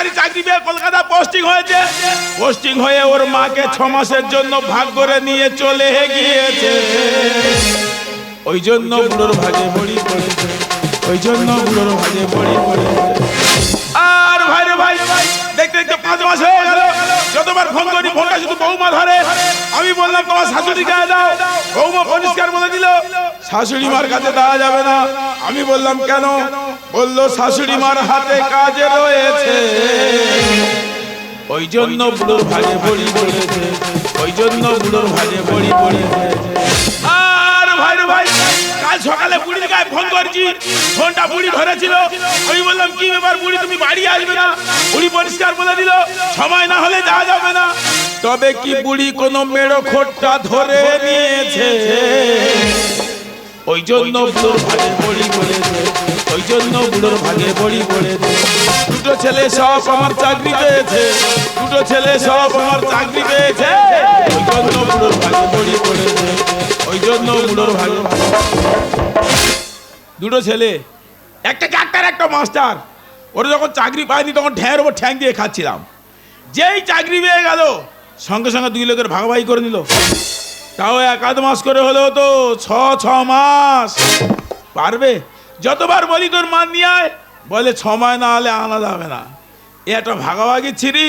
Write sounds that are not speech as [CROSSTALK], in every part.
সরকারি চাকরি পেয়ে কলকাতা পোস্টিং হয়েছে। পোস্টিং হয়ে ওর মাকে ছ মাসের জন্য ভাগ করে নিয়ে চলে গিয়েছে। ওই জন্য বুড়োর ভাগে বড়ি পড়েছে। ওই জন্য বুড়োর ভাগে বড়ি পড়েছে। আর ভাই রে ভাই, দেখতে দেখতে পাঁচ মাস হয়ে যতবার ফোন করি, ফোনটা শুধু বৌমা ধরে। আমি বললাম, তোমার শাশুড়ি গায়ে দাও। বৌমা পরিষ্কার বলে দিল, শাশুড়ি মার কাছে দেওয়া যাবে না। আমি বললাম, কেন? বলল, শাশুড়ি মার হাতে কাজে রয়েছে। ওই জন্য বুড়োর ভাগে বড়ি পড়েছে। ওই জন্য বুড়োর ভাগে বড়ি পড়েছে। আর ভাই ভাই কাল সকালে বুড়ির গায়ে ফোন করছি। ফোনটা বুড়ি ধরেছিল। আমি বললাম, কি ব্যাপার বুড়ি, তুমি বাড়ি আসবে না? বুড়ি পরিষ্কার বলে দিল, সময় না হলে যাওয়া যাবে না। তবে কি বুড়ি কোনো মেড়ো খোটটা ধরে নিয়েছে? ওই জন্য বুড়োর ভাগে বড়ি পড়েছে ওই জন্য বুড়োর ভাগে বড়ি পড়েছে দুটো ছেলে সব আমার চাকরি পেয়েছে। দুটো ছেলে সব আমার চাকরি পেয়েছে। ওই জন্য বুড়োর ভাগে বড়ি পড়েছে ওই ভাগে। দুটো ছেলে, একটা ডাক্তার, একটা মাস্টার। ওরা যখন চাকরি পায়নি, তখন ঠ্যাঁর ওপর ঠ্যাং দিয়ে খাচ্ছিলাম। যেই চাকরি পেয়ে গেল, সঙ্গে সঙ্গে দুই লোকের ভাগাভাগি করে নিল। তাও এক আধ মাস করে হলেও তো ছ ছ মাস। পারবে? যতবার বলি তোর মান নিয়ে আয়, বলে ছ মাস না হলে আনা যাবে না। এ একটা ভাগাভাগি ছিরি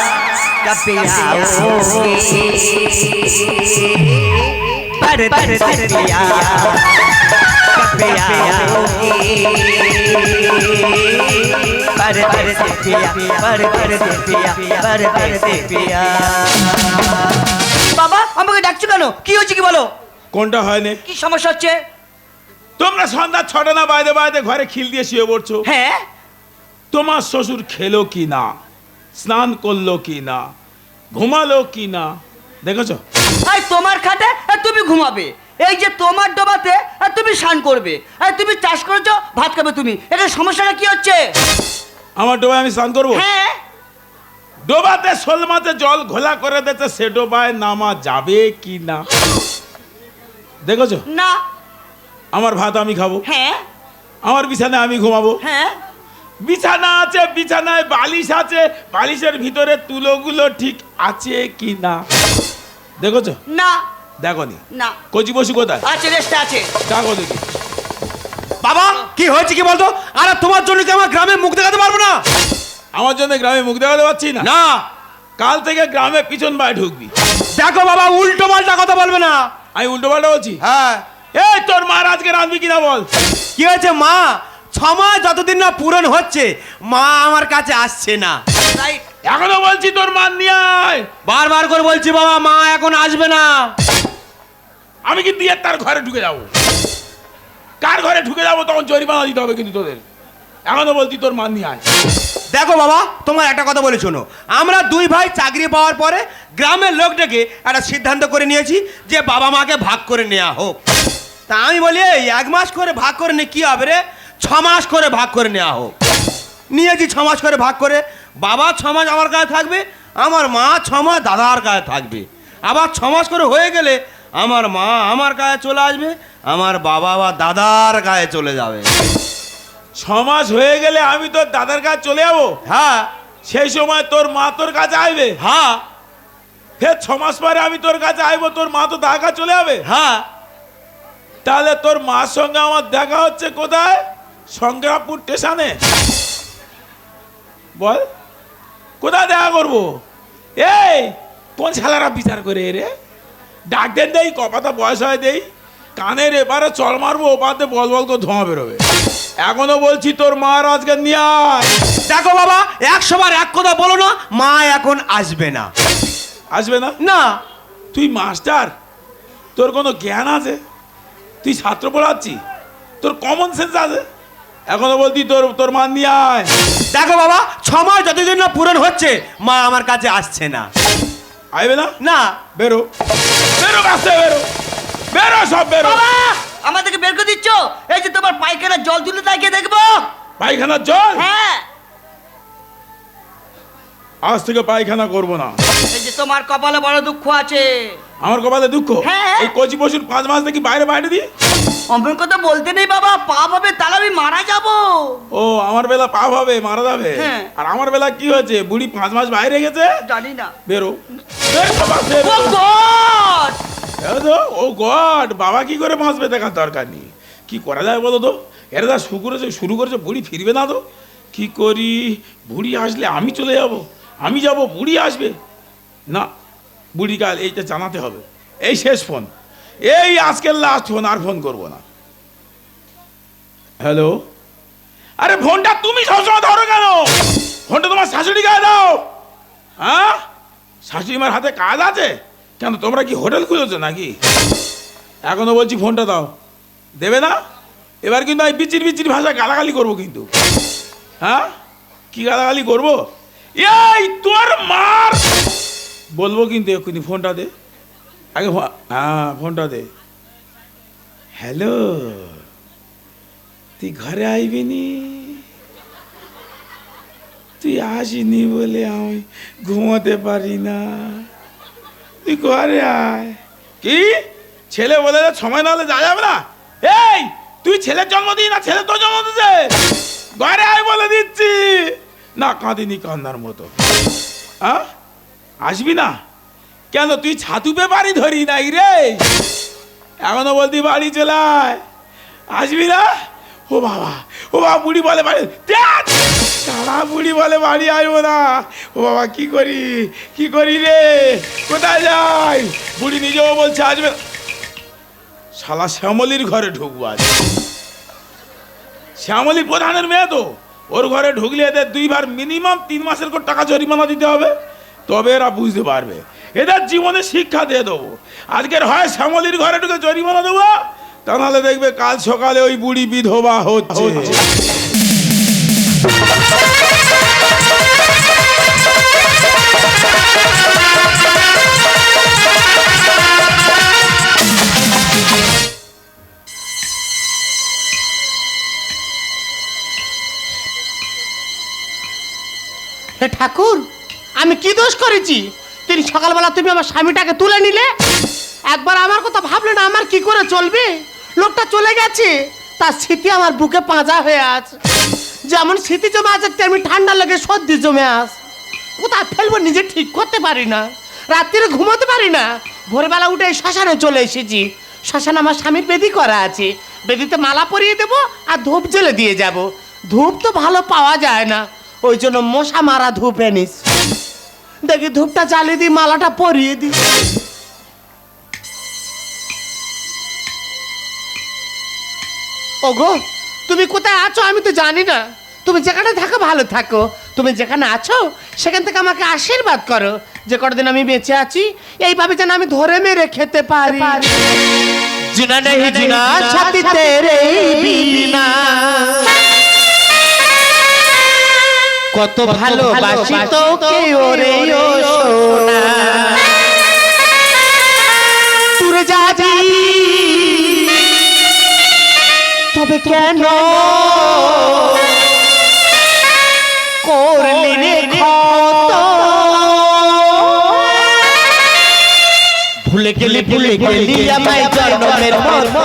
कपिया पर पर से पिया पर पर से पिया पर पर से पिया पर पर से पिया বাবা আমাকে ডাকছো কেন কি হচ্ছে কি বলো কোনটা হয়নি কি সমস্যা হচ্ছে তোমরা সন্ধ্যা ছটা না বাইরে বাইরে ঘরে খিল দিয়ে শুয়ে পড়ছো হ্যাঁ তোমার শ্বশুর খেলো কি না স্নান করলো কি না ঘুমালো কি না দেখেছ? আর তোমার খাটে আর তুমি ঘুমাবে। এই যে তোমার ডোবাতে আর তুমি স্নান করবে। আর তুমি চাষ করেছ ভাত খাবে তুমি। এটা সমস্যাটা কি হচ্ছে? আমার ডোবায় আমি স্নান করব? হ্যাঁ। ডোবাতে শোল মাছে জল ঘোলা করে দিতে সে ডোবায় নামা যাবে কি না দেখেছ? না। আমার ভাত আমি খাব। হ্যাঁ। আমার বিছানায় আমি ঘুমাবো। হ্যাঁ। বিছানা আছে বিছানায় বালিশ আছে। বালিশের ভিতরে তুলোগুলো ঠিক আছে কি না দেখেছ? না। দেখো নি। না কচি বসু কোথায়? আছে রেস্টে আছে। দেখো দেখি। বাবা কি হয়েছে কি বলতো? আরে তোমার জন্য কি আমার গ্রামে মুখ দেখাতে পারব না? আমার জন্য গ্রামে মুখ দেখাতে পারছি না? না। কাল থেকে গ্রামে পিছন বাই ঢুকবি। দেখো বাবা উল্টো পাল্টা কথা বলবে না। আমি উল্টো পাল্টা বলছি? হ্যাঁ। এই তোর মার আজকে রাঁধবি কিনা বল? কি হয়েছে মা? ছমাস যতদিন না পূরণ হচ্ছে মা আমার কাছে আসছে না। রাইট এখনও বলছি তোর মান নিয়ে আয়। বারবার করে বলছি বাবা মা এখন আসবে না। আমি কিন্তু এর তার ঘরে ঢুকে যাব? কার ঘরে ঢুকে যাব? তখন জরিমানা দিতে হবে কিন্তু তোদের। এখনও বলছি তোর মান নিয়ে আয়। দেখো বাবা তোমার একটা কথা বলে শোনো। আমরা দুই ভাই চাকরি পাওয়ার পরে গ্রামের লোক ডেকে একটা সিদ্ধান্ত করে নিয়েছি যে বাবা মাকে ভাগ করে নেওয়া হোক। তা আমি বলি এই এক মাস করে ভাগ করে নিয়ে কী হবে রে? ছ মাস করে ভাগ করে নেওয়া হোক। নিয়েছি ছ মাস করে ভাগ করে। বাবা ছ মাস আমার কাছে থাকবে আমার মা ছ মাস দাদার কাছে থাকবে। আবার ছ মাস করে হয়ে গেলে আমার মা আমার কাছে চলে আসবে আমার বাবা বা দাদার গায়ে চলে যাবে। ছ মাস হয়ে গেলে আমি তোর দাদার কাছে চলে যাব? হ্যাঁ। সেই সময় তোর মা তোর কাছে আসবে? হ্যাঁ। ফের ছ মাস পরে আমি তোর কাছে আসব তোর মা তো দাদার কাছে চলে যাবে? হ্যাঁ। তাহলে তোর মার সঙ্গে আমার দেখা হচ্ছে কোথায়? সংগ্রামপুর স্টেশনে। বল কোথায় দেখা করব? এই কোন শালারা বিচার করে রে? ডাক দেন দেই কপাতা বয়স হয় দেই। কানের এবারে চল মারবো ওপাতে বল বল তো ধোঁয়া বেরোবে। এখনও বলছি তোর মার আজকে নিয়ে আয়। দেখো বাবা একশো বার এক কথা বলো না মা এখন আসবে না। আসবে না? না। তুই মাস্টার তোর কোনো জ্ঞান আছে? তুই ছাত্র পড়াচ্ছি? তোর কমন সেন্স আছে? এখনও বলতি তোর তোর মান নিয়ে আয়। দেখো বাবা ছ মাস যতদিন না পূরণ হচ্ছে মা আমার কাছে আসছে না। আইবে না? না। বেরো। বেরো রাস্তায় বেরো। বেরো সব বেরো। বাবা আমাদেরকে বের করে দিচ্ছ? এই যে তোমার পায়খানা জল তুলে তাকে দেখব। পায়খানার জল? হ্যাঁ। আজ থেকে পায়খানা করব না। এই যে তোমার কপালে বড় দুঃখ আছে। আমার কপালে দুঃখ? হ্যাঁ। এই কচি পশুর পাঁচ মাস থেকে বাইরে বাইরে দিই অমন কথা বলতে নেই বাবা পাপ হবে তাহলে আমি মারা যাব। ও আমার বেলা পাপ হবে মারা যাবে? হ্যাঁ। আর আমার বেলা কি হয়েছে? বুড়ি পাঁচ মাস বাইরে গেছে? জানি না। বেরো। ও গড! ও গড বাবা কি করে বাঁচবে দেখার দরকার নেই। কি করা যায় বলো তো? এরা যা শুরু করেছে শুরু করেছে বুড়ি ফিরবে না তো। কি করি? বুড়ি আসলে আমি চলে যাব। আমি যাব বুড়ি আসবে। না বুড়ি কাল এইটা জানাতে হবে। এই শেষ ফোন। এই আজকের লাস্ট ফোন আর ফোন করব না। হ্যালো আরে ফোনটা তুমি সবসময় ধরো কেন? ফোনটা তোমার শাশুড়ি গায়ে দাও। হ্যাঁ? শাশুড়ি মার হাতে কাজ আছে? কেন, তোমরা কি হোটেল খুলেছো নাকি? এখনও বলছি ফোনটা দাও। দেবে না? এবার কিন্তু আমি বিচির বিচির ভাষা গালাগালি করব কিন্তু। হ্যাঁ? কি গালাগালি করব? এই তোর মার! বলব কিন্তু এক্ষুনি ফোনটা দে। আগে হ্যাঁ ফোনটা দে। হ্যালো, তুই ঘরে আইবি নি? তুই আসিনি বলে আমি ঘুমোতে পারি না। তুই ঘরে আয়। কি? ছেলে বলে সময় না হলে যা যাবে না? এই, তুই ছেলের জন্ম দিই না, ছেলে তোর জন্ম দিছে ঘরে আয় বলে দিচ্ছি। না, কাঁদিনি কান্নার মতো। আসবি না? কেন তুই ছাতু বাড়ি ধরি নাই রে? এখনও বলতি বাড়ি চলে আসবি না? ও বাবা ও বাবা, বুড়ি বলে বাড়ি! সারা বুড়ি বলে বাড়ি আসব না। ও বাবা, কি করি? কি করি রে? কোথায় যাই? বুড়ি নিজেও বলছে, আসবে শালা শ্যামলির ঘরে ঢুকবো আজ। শ্যামলি প্রধানের মেয়ে তো। ওর ঘরে ঢুকলে এদের দুইবার মিনিমাম তিন মাসের করে টাকা জরিমানা দিতে হবে। তবে এরা বুঝতে পারবে। এদের জীবনে শিক্ষা দিয়ে দেবো। আজকের হয় শ্যামলির ঘরে ঢুকে জরিমানা দেবো তা নাহলে দেখবে কাল সকালে ওই বুড়ি বিধবা হচ্ছে। হে ঠাকুর আমি কি দোষ করেছি? তিনি সকালবেলা তুমি আমার স্বামীটাকে তুলে নিলে? একবার আমার কথা ভাবলে না, আমার কি করে চলবে? লোকটা চলে গেছে, তার স্মৃতি আমার বুকে পাঁজা হয়ে আছে। যেমন স্মৃতি জমে আছে, তেমনি ঠান্ডা লেগে সর্দি জমে আস কোথায় ফেলব নিজে ঠিক করতে পারি না। রাত্রিরে ঘুমোতে পারি না। ভোরবেলা উঠে শ্মশানে চলে এসেছি। শ্মশানে আমার স্বামীর বেদি করা আছে। বেদিতে মালা পরিয়ে দেবো আর ধূপ জ্বেলে দিয়ে যাব। ধূপ তো ভালো পাওয়া যায় না। ওই জন্য মশা মারা ধূপ এনিস দেখি ধূপটা জ্বালিয়ে দিই মালাটা পরিয়ে দিই। ওগো তুমি কোথায় আছো? আমি তো জানি না। তুমি যেখানে থাকো ভালো থাকো। তুমি যেখানে আছো সেখান থেকে আমাকে আশীর্বাদ করো যে কতদিন আমি বেঁচে আছি এইভাবে যেন আমি ধরে মেরে খেতে পারি। জিনা নেই জিনা সাথী তেরে বিনা। কত ভালোবাসি তোকে ওরে ও সোনা। তুর যাবি। তবে কেন ভুলে গেলি ভুলে গেলি আমায় জন্মের মর্ম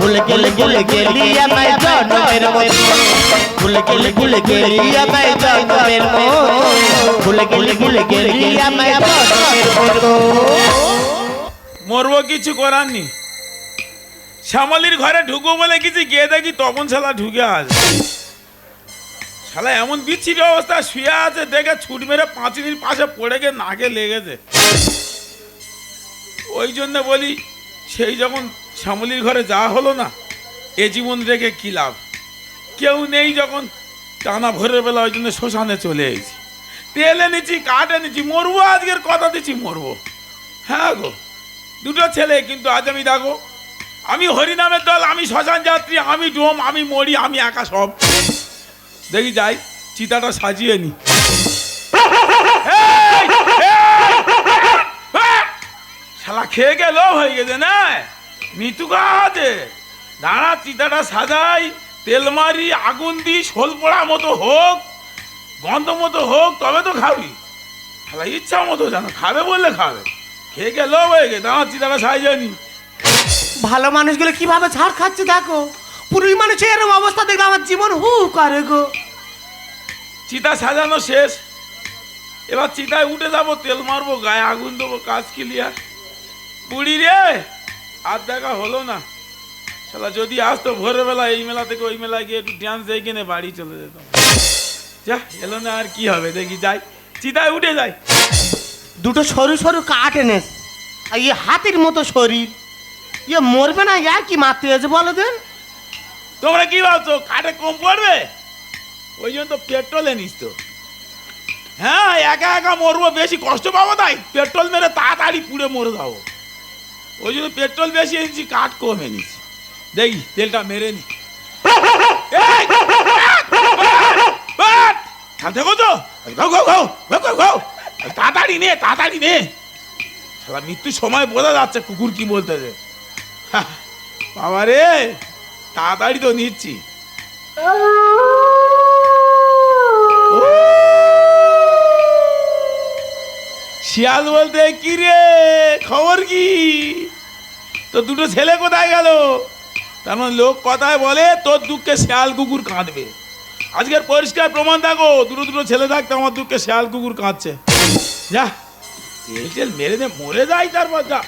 ভুলে গেলি ভুলে গেলি আমায় জন্মের মর্ম ভুলে গেলি ভুলে গেলি আমায় জন্মের মর্ম ভুলে গেলি ভুলে গেলি আমায় জন্মের মর্ম মরবো কিছু করার নি শ্যামলির ঘরে ঢুকবো বলে কিছু গিয়ে দেখি তখন শালা ঢুকে আসে শালা এমন বিচ্ছিরি অবস্থা শুয়ে আছে দেখে ছুট মেরে পাঁচিলির পাশে পড়ে গিয়ে নাকে লেগেছে। ওই জন্য বলি, সেই যখন শ্যামলির ঘরে যাওয়া হলো না, এ জীবন রেখে কী লাভ? কেউ নেই যখন টানা ভোরের বেলা ওই জন্য শ্মশানে চলে এসেছি। তেল এনেছি, কাঠ এনেছি, মরবো, আজকের কথা দিচ্ছি, মরবো। হ্যাঁ গো, দুটো ছেলে, কিন্তু আজ আমি দেখো, আমি হরিনামের দল, আমি শ্মশান যাত্রী, আমি ডোম, আমি মরি, আমি একা সব। দেখি যাই, চিতাটা সাজিয়ে নি। খেয়ে গেল হয়ে গেছে না? মৃত্যু আছে দাঁড়া চিতাটা সাজাই তেল মারি আগুন দি শোল পড়া মতো হোক গন্ধ মতো হোক তবে তো খাবি। শালা ইচ্ছা মতো জানো খাবে বললে খাবে। খেয়ে গেল হয়ে গে দাঁড়া চিতাটা সাজানি ভালো মানুষগুলো কীভাবে ছাড় খাচ্ছে দেখো? পুরুষ মানুষের এরকম অবস্থা দেখলে আমার জীবন হু করে গো। চিতা সাজানো শেষ। এবার চিতায় উঠে যাব তেল মারবো গায়ে আগুন দেবো কাজ ক্লিয়ার বুড়ি রে আর দেখা হলো না। শালা যদি আসতো ভোরবেলা এই মেলা থেকে ওই মেলায় গিয়ে একটু ডান্স দেখে নে বাড়ি চলে যেতাম। যা এলো না আর কি হবে দেখি যাই। চিতায় উঠে যাই। দুটো সরু সরু কাঠ এনেস আর ইয়ে হাতির মতো শরীর। ইয়ে মরবে না ইয়া কি মারতে আছে বলো দেন তোমরা কি ভাবছ কাঠে কম পড়বে? ওই জন্য তো পেট্রোল নিস তো। হ্যাঁ একা একা মরবো বেশি কষ্ট পাবো তাই। পেট্রোল মেরে তাড়াতাড়ি পুড়ে মরে যাব। ওই জন্য পেট্রোল বেশি এনেছি কাঠ কম এনেছি। দেখি তেলটা মেরে নি। হও তো। তাড়াতাড়ি নে তাড়াতাড়ি নে। সারা মৃত্যুর সময় বোঝা যাচ্ছে কুকুর কি বলতেছে। বাবা রে তাড়াতাড়ি তো নিচ্ছি। ও! শিয়াল বলতে কি রে? খবর কি? তো দুটো ছেলে কোথায় গেল? তার মানে লোক কথায় বলে, তোর দুঃখে শিয়াল কুকুর কাঁদবে। আজকের পরিষ্কার প্রমাণ দেখো, দুটো দুটো ছেলে থাকতে আমার দুঃখে শিয়াল কুকুর কাঁদছে। যা টেল মেরে দে, মরে যাই তারপর যা।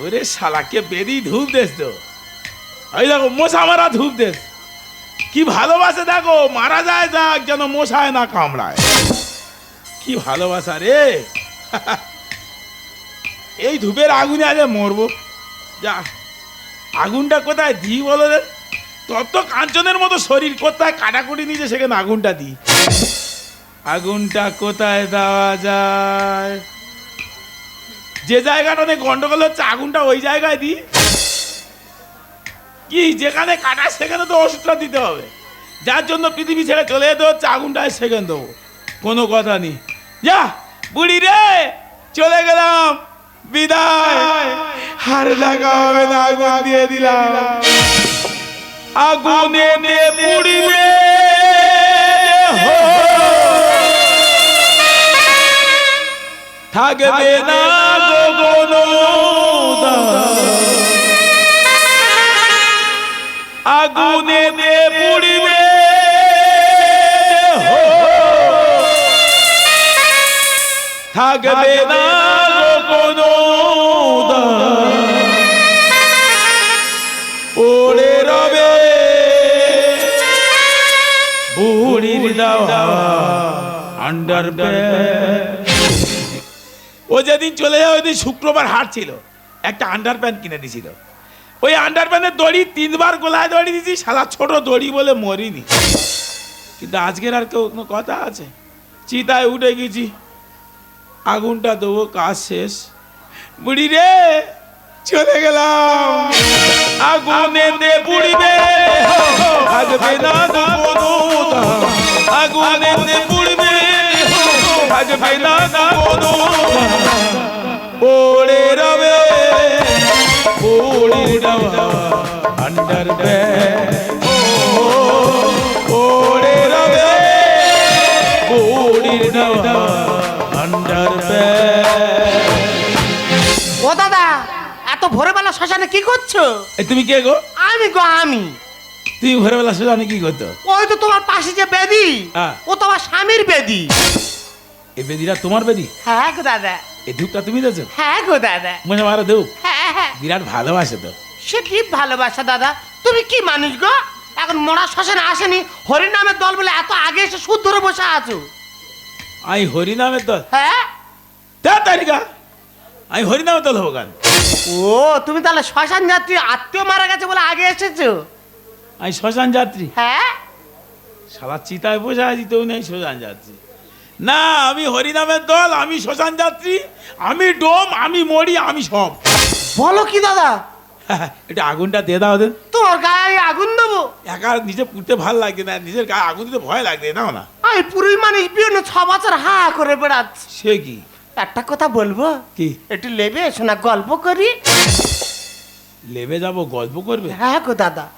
ওরে শালাকে বেদি ধূপ দেস তো। এই দেখো, মশা মারা ধূপ দেস কি ভালোবাসে দেখো, মারা যায় যাক, যেন মশায় না কামড়ায়। কি ভালোবাসা রে? [LAUGHS] এই ধূপের আগুনে আজ মরবো। যা, আগুনটা কোথায় দিই বলো রে? তোর তো কাঞ্চনের মতো শরীর কোথায় কাটাকুটি নিচে সেখানে আগুনটা দিই। আগুনটা কোথায় দেওয়া যায়? যে জায়গাটাতে গন্ডগোল হচ্ছে, আগুনটা ওই জায়গায় দিই। কি, যেখানে কাটা সেখানে তো ওষুধটা দিতে হবে। যার জন্য পৃথিবী ছেড়ে চলে যেতে হচ্ছে আগুনটা সেখানে দেবো। কোনো কথা নেই। যা বুড়ি রে চলে গেলাম। বিদায়। আর দেখা হবে না আগুন দিয়ে দিলাম। আগুনে নে পুড়িবে হো। থাকবে না গগন আগুনে পুড়িবে থাকবে না গগন ওরে রবে বুড়ির দাওয়া আন্ডার ও যেদিন চলে যায় ওই দিন শুক্রবার হাট ছিল। একটা আন্ডার প্যান্ট কিনে দিছিল। ওই আন্ডার প্যান্টের দড়ি তিনবার গোলায় দড়ি দিয়েছি সারা ছোট দড়ি বলে মরিনি। কিন্তু আজকের আর কেউ কোনো কথা আছে? চিতায় উঠে গেছি। আগুনটা দেবো কাজ শেষ বুড়ি রে চলে গেলাম আগুনে দে পুড়িবে থাকবে না তো কোনো দাম। আগুনে দে পুড়িবে থাকবে না তো কোনো দাম। ওরে রবে ওরে রবা আন্ডার ওরে রবে ওরে রবা ভোরবেলা শ্মশানে কি করছ? তুমি কে গো? আমি গো আমি। তুমি ভোরবেলা সোজানি কি করতো? ওই তো তোমার পাশে যে বেদি হ্যাঁ। ও তোমার স্বামীর বেদি। এই বেদিটা তোমার বেদি? হ্যাঁ গো দাদা। এই ধূপটা তুমি দেছো হ্যাঁ গো দাদা। মনে মারো ধূপ। হ্যাঁ হ্যাঁ। বিরাট ভালোবাসে তো। সে কি ভালোবাসা দাদা? তুমি কি মানুষ গো? এখন মরা শ্মশানে আসেনি হরিনামের দল বলে এত আগে এসে সুদ ধরে বসে আছো। আমি হরিনামের দল। হ্যাঁ? তার তারিকা আমি হরিনামের দল হব কেন? ও তুমি তাহলে শ্মশান যাত্রী আত্মীয় মারা গেছে বলে আগে এসেছ? আমি শ্মশান যাত্রী। হ্যাঁ? সারা চিতায় বসে আছি তো নেই শ্মশান যাত্রী। না আমি হরিনামের দল আমি শ্মশান যাত্রী আমি ডোম আমি মরি আমি সব। বলো কি দাদা? [LAUGHS] এটা আগুনটা দিয়ে দাও ওদের তোমার গায়ে আগুন দেবো? একা নিজে পুড়তে ভালো লাগে না নিজের গায়ে আগুন দিতে ভয় লাগে নাও না। আমি পুরুষ মানুষ বিয়ে ছ বছর হা করে বেড়াচ্ছি। সে কি? একটা কথা বলব? কি? একটু লেবে শোনা গল্প করি। লেবে যাব গল্প করবে? হ্যাঁ গো দাদা।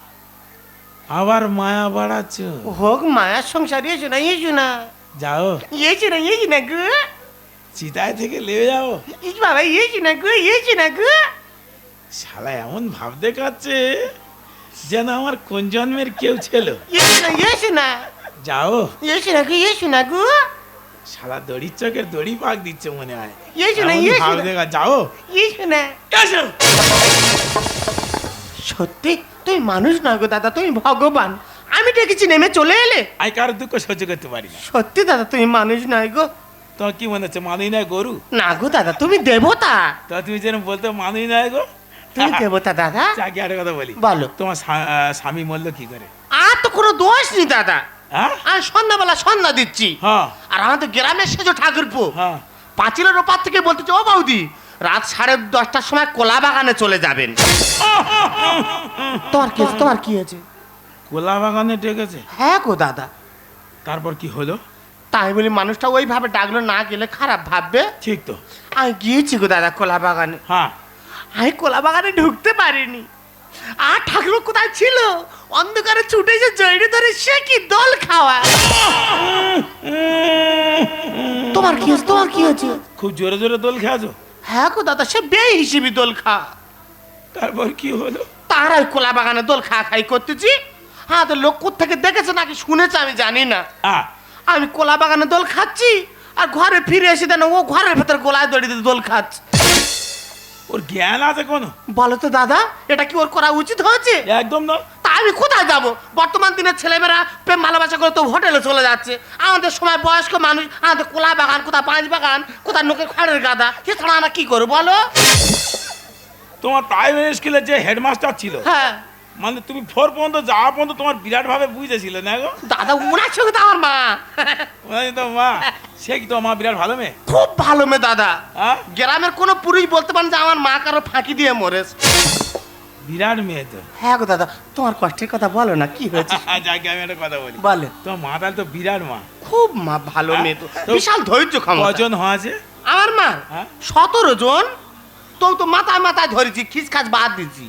আবার মায়া বাড়াচ্ছ। হোক মায়ার সংসার এসো না এসো না। যাও। এসো না এসো না গো। চিতায় থেকে লেবে যাও বাবা এসো না গো এসো না গো। শালা এমন ভাব দেখাচ্ছে যেন আমার কোন জন্মের কেউ ছিল। এসো না এসো না। যাও। এসো না গো এসো না গো। শালা দড়ির চোখের দড়ি পাক দিচ্ছে মনে হয়। না দেখা যাও। এসো সত্যি? তুমি মানুষ না গো দাদা তুমি ভগবান। আমি ডেকেছি নেমে চলে এলে। আমি কারও দুঃখ সহ্য করতে পারি না। সত্যি দাদা তুমি মানুষ নয় গো। তোমার কি মনে হচ্ছে মানুষ নয় গরু? না গো দাদা তুমি দেবতা। তো তুমি যেন বলতে মানুষ নয় গো। তুমি দেবতা দাদা। চাকি একটা কথা বলি। বলো। তোমার স্বামী মরলো কি করে? আর তো কোনো দোষ নেই দাদা। হ্যাঁ আর সন্ধ্যাবেলা সন্ধ্যা দিচ্ছি। হ্যাঁ। আর আমাদের গ্রামের সেজো ঠাকুরপো। হ্যাঁ। পাঁচিলের ওপার থেকে বলতেছে ও বৌদি রাত সাড়ে দশটার সময় কোলা বাগানে চলে যাবেন। তোমার কি তোমার কি হয়েছে? কোলা বাগানে ডেকেছে? হ্যাঁ গো দাদা। তারপর কি হলো? তাই বলি মানুষটা ওইভাবে ডাকলো না গেলে খারাপ ভাববে। ঠিক তো। আমি গিয়েছি গো দাদা কোলা বাগানে। হ্যাঁ। আমি কোলা বাগানে ঢুকতে পারিনি। আর ঠাকুর কোথায় ছিল? অন্ধকারে ছুটে এসে জড়িয়ে ধরে সে কি দোল খাওয়া? তোমার কি হয়েছে? তোমার কি হয়েছে? খুব জোরে জোরে দোল খেয়েছো হ্যাঁ গো দাদা সে বে হিসেবে দোল খা তারপর কি হলো? তারা ওই কোলা বাগানে দোল খা খাই করতেছি। হ্যাঁ তো লোক থেকে দেখেছে নাকি শুনেছে আমি জানি না। আমি কোলা বাগানে দোল খাচ্ছি আর ঘরে ফিরে এসে দেন ও ঘরের ভেতর গোলায় দড়িতে দোল খাচ্ছে। ওর জ্ঞান আছে কোনো? বলো তো দাদা এটা কি ওর করা উচিত হয়েছে? একদম না তা আমি কোথায় যাব? বর্তমান দিনের ছেলেমেয়েরা প্রেম ভালোবাসা করে তো হোটেলে চলে যাচ্ছে। আমাদের সময় বয়স্ক মানুষ আমাদের কোলা বাগান কোথায় পাঁচ বাগান কোথায় নোকের খড়ের গাদা ছাড়া আমরা কি করব বলো? তোমার প্রাইমারি স্কুলের যে হেডমাস্টার ছিল হ্যাঁ। মানে তুমি ফোর পর্যন্ত যাওয়া পর্যন্ত তোমার বিরাট ভাবে বুঝেছিল না গো? দাদা ওনার সঙ্গে তো আমার মা। ওই তো মা। সে কি তোমার মা বিরাট ভালো মেয়ে? খুব ভালো মেয়ে দাদা। হ্যাঁ? গ্রামের কোনো পুরুষ বলতে পারেন যে আমার মা কারও ফাঁকি দিয়ে মরেছে। বিরাট মেয়ে তো। হ্যাঁ গো দাদা তোমার কষ্টের কথা বলো না কি হয়েছে? [LAUGHS] যাকে আমি একটা কথা বলি। বলে তোমার মা তাহলে তো বিরাট মা। খুব মা ভালো মেয়ে তো। তো- বিশাল ধৈর্য ক্ষমতা। কজন হয়েছে? আমার মা হ্যাঁ? সতেরো জন। তো তো মাথায় মাথায় ধরেছি খিস খাস বাদ দিচ্ছি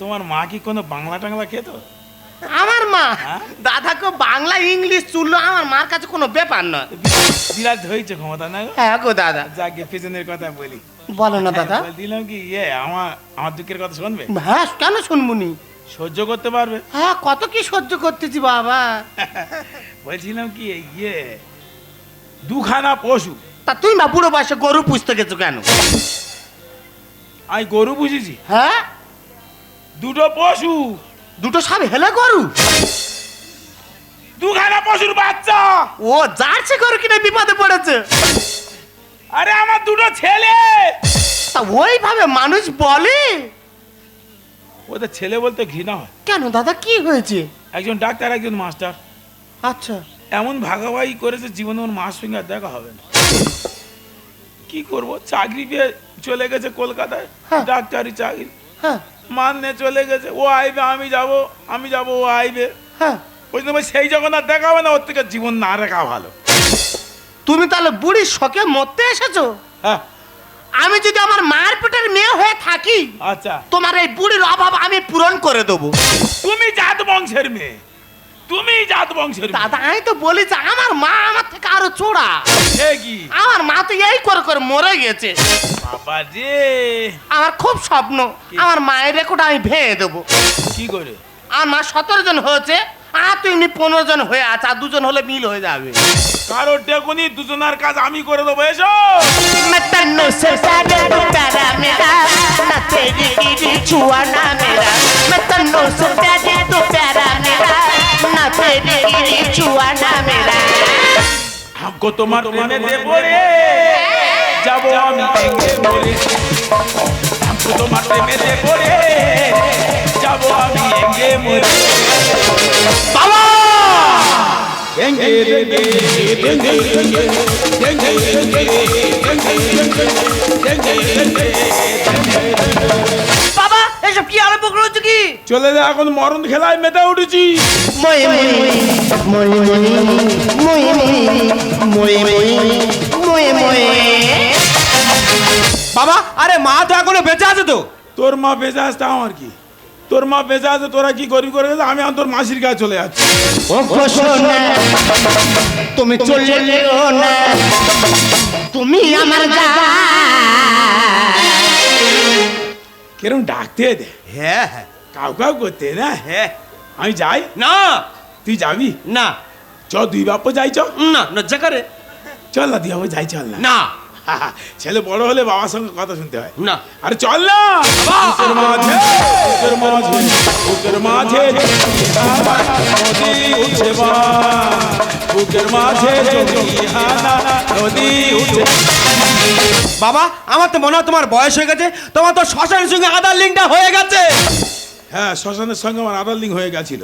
তোমার মা কি কোনো বাংলা টাংলা খেত? আমার মা? হ্যাঁ? দাদাকে বাংলা ইংলিশ চুললো আমার মার কাছে কোনো ব্যাপার নয়। বিরাট ধৈর্য ক্ষমতা না গো? হ্যাঁ গো দাদা। যাকে পেছনের কথা বলি। বলো না দাদা। দিলাম কি ইয়ে আমার আমার দুঃখের কথা শুনবে? হ্যাঁ কেন শুনবুনি সহ্য করতে পারবে? হ্যাঁ কত কি সহ্য করতেছি বাবা। [LAUGHS] বলছিলাম কি ইয়ে দুখানা পশু। তা তুই না বুড়ো বয়সে গরু পুষতে গেছো কেন? আমি গরু বুঝেছি হ্যাঁ? দুটো পশু। দুটো সব হেলে গরু? দুখানা পশুর বাচ্চা। ও যাচ্ছে গরু কিনে বিপদে পড়েছে। আরে আমার দুটো ছেলে। তা ওইভাবে মানুষ বলে? ওদের ছেলে বলতে ঘৃণা হয়। কেন দাদা কি হয়েছে? একজন ডাক্তার একজন মাস্টার। আচ্ছা। এমন ভাগাভাগি করেছে জীবনে ওর মার সঙ্গে দেখা হবে না। কি করব? চাকরি পেয়ে চলে গেছে কলকাতায়। হ্যাঁ। ডাক্তারি চাকরি। হ্যাঁ। মান্নে চলে গেছে। ও আইবে আমি যাব আমি যাব ও আইবে। হ্যাঁ। ওই জন্য সেই যখন আর দেখা হবে না ওর থেকে জীবন না রেখা ভালো। তুমি তাহলে বুড়ি শখে মরতে এসেছ? হ্যাঁ। আমি যদি আমার মায়ের পেটের মেয়ে হয়ে থাকি আচ্ছা। তোমার এই বুড়ির অভাব আমি পূরণ করে দেবো। তুমি জাত বংশের মেয়ে। তুমি জাত বংশের দাদা আমি তো বলি যে আমার মা আমার থেকে আরও চোড়া কি? আমার মা তো এই করে করে মরে গেছে। বাবা রে। আমার খুব স্বপ্ন। আমার মায়ের রেকর্ড আমি ভেঙে দেবো। কি করে? আমার মা সতেরো জন হয়েছে আর তুই এমনি পনেরো জন হয়ে আছে আর দুজন হলে মিল হয়ে যাবে। কারও ডেকুনি দুজনের কাজ আমি করে দেবো এসো। मैं तन्नू से सारे प्यारा मेरा ना तेरी गिरी छुआ ना मेरा मैं तन्नू से प्यारे तू प्यारा मेरा ना तेरी गिरी छुआ ना मेरा हमको তোমার প্রেমেতে পড়ে যাব আমি ভেঙে মরে हमको তোমার প্রেমেতে পড়ে যাব আমি ভেঙে মরে বাবা ভেঙে ভেঙে ভেঙে ভেঙে ভেঙে ভেঙে ভেঙে বাবা এসব কি আরম্ভ করেছ কি? চলে যা এখন মরণ খেলায় মেতে উঠেছি। বাবা আরে মা তো এখনও বেঁচে আছে তো। তোর মা বেঁচে আছে তাও আর কি। তোর মা বেঁচে আছে তোরা কি গরিব করে গেছে আমি তোর মাসির কাছে চলে যাচ্ছি। তুমি চলে তুমি আমার কেরম ডাকতে দে। হ্যাঁ হ্যাঁ। কাউ কাউ করতে না? হ্যাঁ। আমি যাই। না। তুই যাবি? না। চ দুই বাপ্প যাই চ। না লজ্জা করে। চল না দিয়ে যাই চল না। না। ছেলে বড় হলে বাবার সঙ্গে কথা শুনতে হয়। না। আরে চল না। মাঝে বুকের মাঝে নদী উঠছে বা বুকের মাঝে নদী উঠছে বাবা আমার তো মনে হয় তোমার বয়স হয়ে গেছে। তোমার তো শ্মশানের সঙ্গে আধার লিঙ্কটা হয়ে গেছে। হ্যাঁ শ্মশানের সঙ্গে আমার আধার লিঙ্ক হয়ে গেছিল।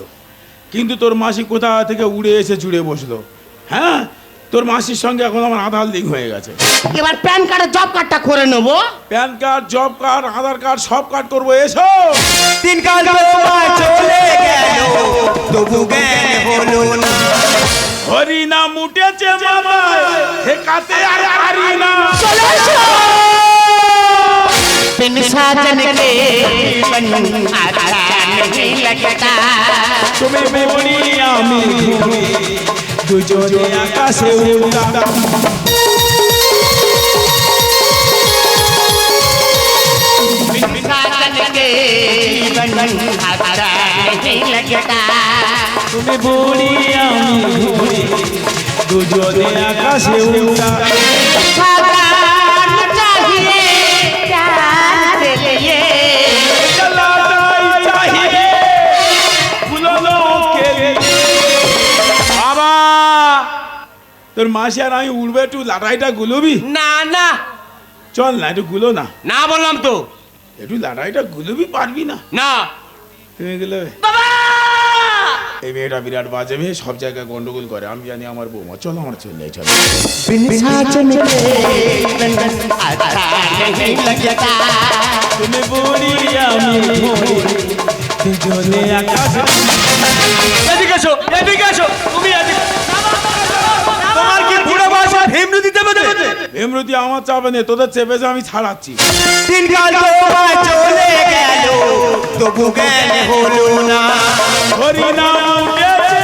কিন্তু তোর মাসি কোথা থেকে উড়ে এসে জুড়ে বসল? হ্যাঁ তোর মাসির সঙ্গে এখন আমার আধার লিঙ্ক হয়ে গেছে। এবার প্যান কার্ডের জব কার্ডটা করে নেব। PAN card job card Aadhaar card সব কার্ড করব এসো! তিন কাল তোমার চলে গেল। তবু জ্ঞান হলো না? হরি নাম উঠেছে মামায় ঠেকাতে আর পারি না बिन साजन के जीवन अच्छा नहीं लगता তুমি বেবনি আমি ঘুমি দুজনে আকাশে উড়া बिन তুমি বুড়ি আমি ঘুড়ি দুজনে আকাশে তোর মাসি আর আমি উড়বে একটু লাটাইটা গুলবি? না না। চল না একটু গুলো না। না বললাম তো। একটু লাটাইটা গুলবি পারবি না? না। তুমি গুলো বাবা এই মেয়েটা বিরাট বাজে মেয়ে, সব জায়গায় গন্ডগোল করে। আমি জানি আমার বৌমা। চলো আমার চলে। যাই চলো তোমার কি বুড়ো ভাষা ভীম দিতে পারে ভীমরতি আমার চাপে নেই তোদের চেপেছে আমি ছাড়াচ্ছি। তিন কাল চলে গেল তবু জ্ঞান হলো না। হরি নাম উঠেছে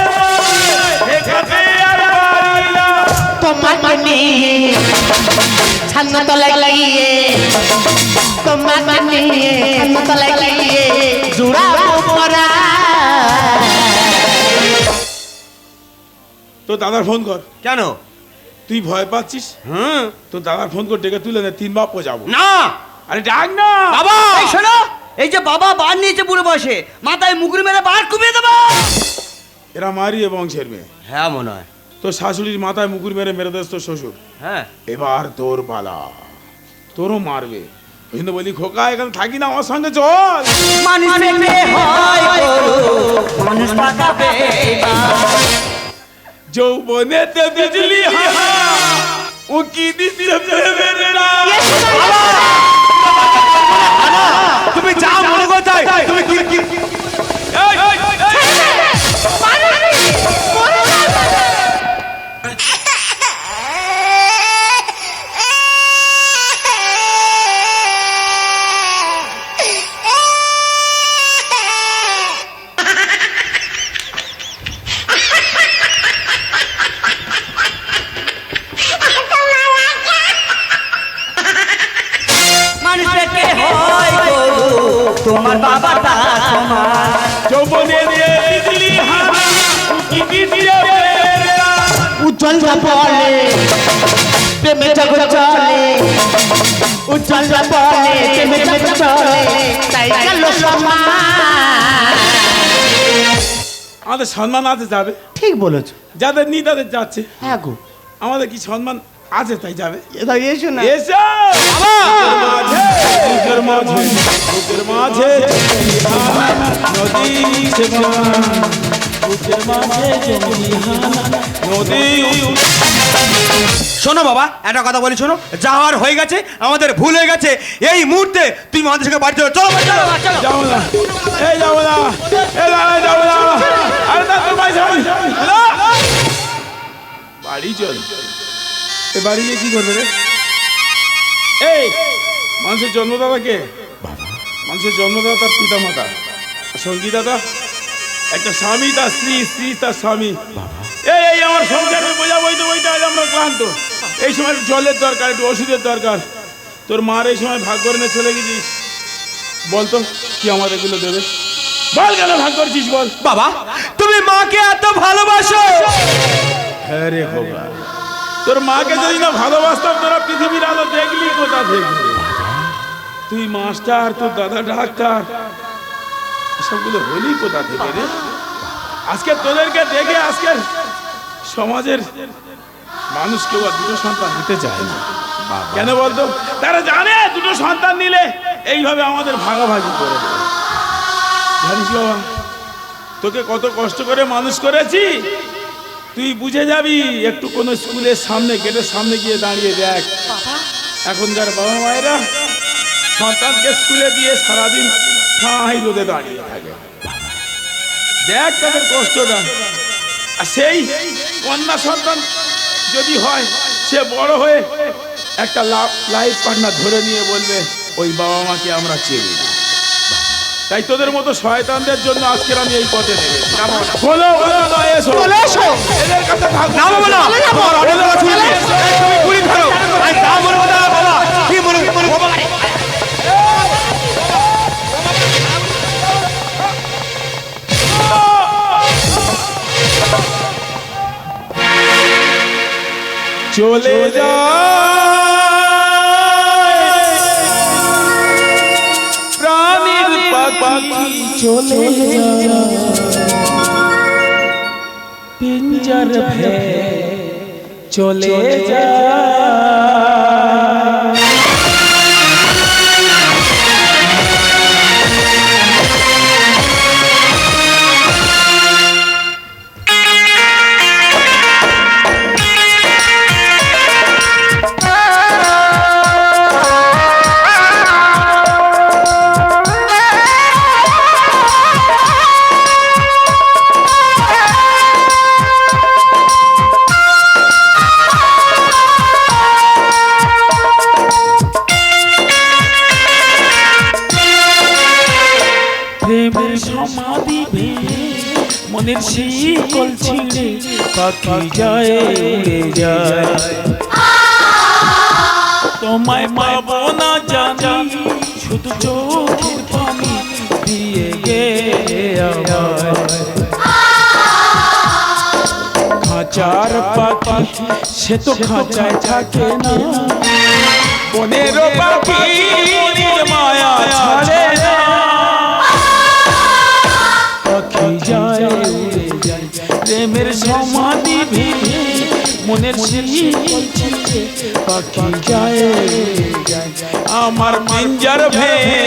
ঠেকাতে আর পারি না। তোমাকে নিয়ে ছান্ন তলায় লাগিয়ে তোমাকে নিয়ে ছান্ন তলায় লাগিয়ে জোড়াবো পরা তোর দাদার ফোন কর। কেন? তুই ভয় পাচ্ছিস? হ্যাঁ তোর দাদার ফোন করে ডেকে তুলে নে তিন বাপ্প যাব। না। আরে ডাক না। বাবা! এই শোনো এই যে বাবা বার নিয়েছে বুড়ো বসে মাথায় মুগুরি মেরে বার কুমিয়ে দেবো। এরা মারিয়ে বংশের মেয়ে। হ্যাঁ মনে হয়। তোর শাশুড়ির মাথায় মুকুর মেরে মেরে দেস তোর শ্বশুর। হ্যাঁ। এবার তোর পালা। তোরও মারবে। ওই জন্য বলি খোকা এখানে থাকি না আমার সঙ্গে চল। হয় পাকাবে। যৌবনেতে বিজলি হাহা ও কি দিচ্ছে তুমি যা মনে করো তুমি কি তোমার বাবাটা বিজলি ও কি দিচ্ছে প্রেমের রাত। উজ্জ্বল বলে প্রেমে জগৎ চলে। উজ্জ্বল বলে প্রেমে জগৎ চলে তাই আমাদের সম্মান আছে যাবে ঠিক বলেছ। যাদের নি তাদের যাচ্ছে। হ্যাঁ গো। আমাদের কি সম্মান? আছে তাই যাবে। এটা এসো না। এসো! মাঝে বুকের মাঝে বুকের মাঝে নদী শোনো বাবা একটা কথা বলি শোনো। যা হওয়ার হয়ে গেছে আমাদের ভুল হয়ে গেছে এই মুহূর্তে তুমি আমাদের সঙ্গে বাড়ি চলো এই যাব না। এই যাব না। আরে তোর বাড়ি চল। এ বাড়ি গিয়ে কি করবে রে? এই মানুষের জন্মদাতা কে? মানুষের জন্মদাতা তার পিতা মাতা সঙ্গীদাতা একটা স্বামী তার স্ত্রী স্ত্রী তার স্বামী। এই এই আমার সংসারে বোঝা বইতে বইতে আজ আমরা ক্লান্ত। এই সময় একটু জলের দরকার একটু ওষুধের দরকার। তোর মার এই সময় ভাগ করে নিয়ে চলে গেছিস। বলতো কি আমার এগুলো দেবে? বল কেন ভাগ করছিস বল। বাবা তুমি মাকে এত ভালোবাসো? হ্যাঁ রে খোকা তোর মাকে যদি না ভালোবাসতাম তোরা পৃথিবীর আলো দেখলি কোথা থেকে? তুই মাস্টার তোর দাদা ডাক্তার সবগুলো হলি কোথা থেকে রে? আজকে তোদেরকে দেখে আজকে সমাজের মানুষ কেউ আর দুটো সন্তান দিতে চায় না। কেন বলতো? তারা জানে দুটো সন্তান নিলে এইভাবে আমাদের ভাগাভাগি করে। জানিস বাবা তোকে কত কষ্ট করে মানুষ করেছি? তুই বুঝে যাবি একটু কোনো স্কুলের সামনে গেটের সামনে গিয়ে দাঁড়িয়ে দেখ। এখনকার বাবা মায়েরা সন্তানকে স্কুলে দিয়ে সারাদিন ঠাঁই রোদে দাঁড়িয়ে থাকে। দেখ তাদের কষ্টটা। আর সেই কন্যা সন্তান যদি হয় সে বড় হয়ে একটা লাইফ পার্টনার ধরে নিয়ে বলবে ওই বাবা মাকে আমরা চেনি না। তাই তোদের মতো শয়তানদের জন্য আজকের আমি এই পথে নেমেছি বলো না চলে এসো। এদের কাছে না বাবা না তোমার অনেক কথা শুনেছি তুমি গুলি ধরো। আমি তা মনে কথা বাবা কি মনে বাবা চলে যা প্রাণীর পাখি। চলে যা পিঞ্জর ভে চলে যা ভেঙে মনের শিকল ছিঁড়ে পাখি যায় উড়ে যায়। তোমায় পাবো না জানি শুধু চোখের পানি দিয়ে গে আমার খাঁচার পাখি সে তো খাঁচায় থাকে না। বনেরও পাখি মায়া ছাড়ে উড়ে যায়। উড়ে যায় প্রেমের সমাধি ভেঙে মনের পাখি আমার পিঞ্জার ভেঙে